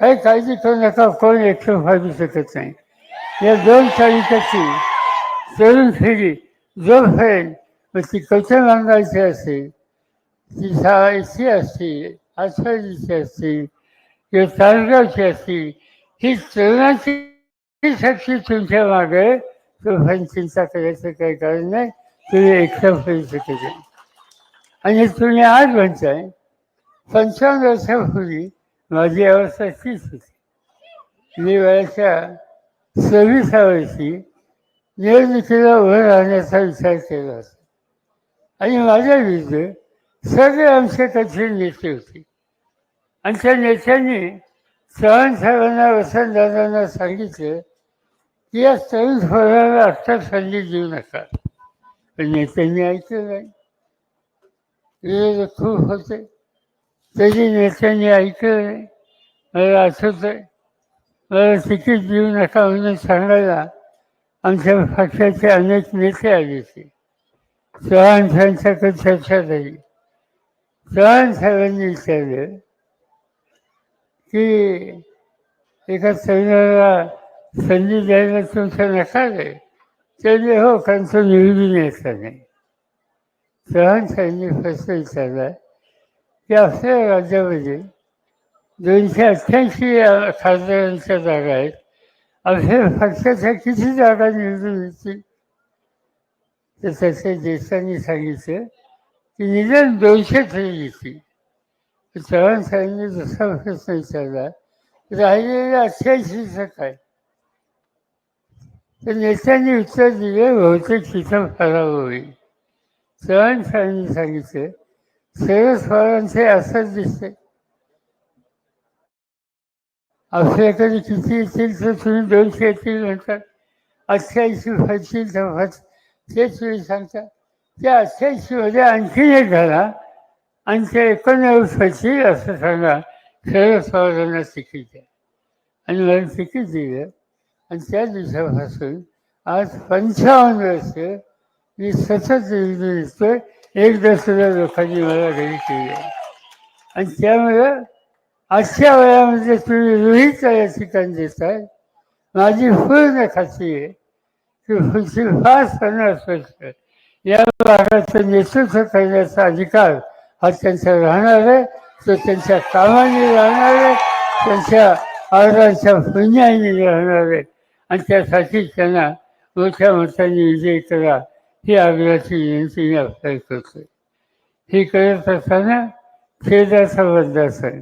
काही काळजी करू नका कोण एक्शन व्हायला शकत नाही. या दोन तारीखाची तरुण फिरी जो फेल मग ती कल्चर बांधायची असेल ती शाळेची असतील आचार्याची असतील किंवा तालुक्याची असतील ही तरुणाची शक्ती तुमच्या मागे तोफान चिंता करायचं काही कारण नाही. तुम्ही एकटं होऊ शकत आणि तुम्ही आज म्हणताय पंचावन्न वर्षापूर्वी माझी अवस्था तीच होती. मी वयाच्या सव्वीसा वर्षी निवडणुकीला उभं राहण्याचा विचार केला होता. आणि माझ्या विरुद्ध सगळे आमचे कठीण नेते होते. आणि त्या नेत्यांनी चव्हाण साहेबांना वसंतदादांना सांगितलं की या तरुण पोराला आत्ता संधी देऊ नका. पण नेत्यांनी ऐकलं नाही. खूप होते. त्याची नेत्यांनी ऐकलं नाही मला आठवत आहे. मला तिकीट देऊ नका म्हणून सांगायला. आमच्या पक्षाचे अनेक नेते आले होते चव्हाण साहेबांच्याकडे चर्चा झाली. चव्हाण साहेबांनी विचारलं की एका तरुणाला संधी द्यायला तुमचा नकार आहे? त्याने हो कारण तो निवडून यायचा नाही. चव्हाण साहेबांनी प्रश्न विचारला की आपल्या राज्यामध्ये दोनशे अठ्ठ्याऐंशी खासदारांच्या जागा आहेत. आपल्या पक्षाच्या किती जागा निवडून येतील तर तसे देशांनी सांगितलं. की निदान दोनशे तरी येतील. चव्हाण साहेबांनी दुसरा प्रश्न विचारला राहिलेल्या अठ्ठ्याऐंशीचं काय? तर नेत्यांनी उत्तर दिले बहुतेक तिथं फराव होईल. चव्हाण साहेबांनी सांगितलं शरद असंच दिसते. तरी किती येतील तर तुम्ही दोनशे येतील म्हणतात अठ्ठ्याऐंशी व्हायची तर ते तुम्ही सांगता. त्या अठ्ठ्याऐंशीमध्ये आणखीन एक झाला. आणि ते एकोणनव्वद व्हायची असं सांगा. शरद पवारांना तिकीट द्या. आणि मला तिकीट दिलं. आणि त्या दिवसापासून आज पंचावन्न वर्ष मी सतत निघतोय एक दसऱ्या सुद्धा लोकांनी मला घरी केली. आहे आणि त्यामुळं आजच्या वयामध्ये तुम्ही रोहित या ठिकाणी देताय. माझी पूर्ण खात्री आहे की पुढची पाच पन्नास वर्ष या भागाचं नेतृत्व करण्याचा अधिकार हा त्यांचा राहणार आहे. तो त्यांच्या कामाने राहणार आहे. त्यांच्या आरोग्याच्या पुण्याने राहणार आहे. आणि त्यासाठी त्यांना मोठ्या मोठ्याने विजय करा. ही आग्रहाची विनंती मी आपल्याला करतोय हे करत असताना खेदाचा बंदासन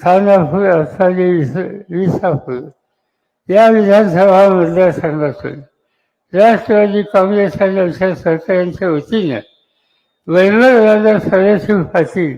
खानापूर असाली विस विसापूर या विधानसभा मतदारसंघातून राष्ट्रवादी काँग्रेस आणि आमच्या सरकारांच्या वतीनं वैभवदादा सदाशिव पाटील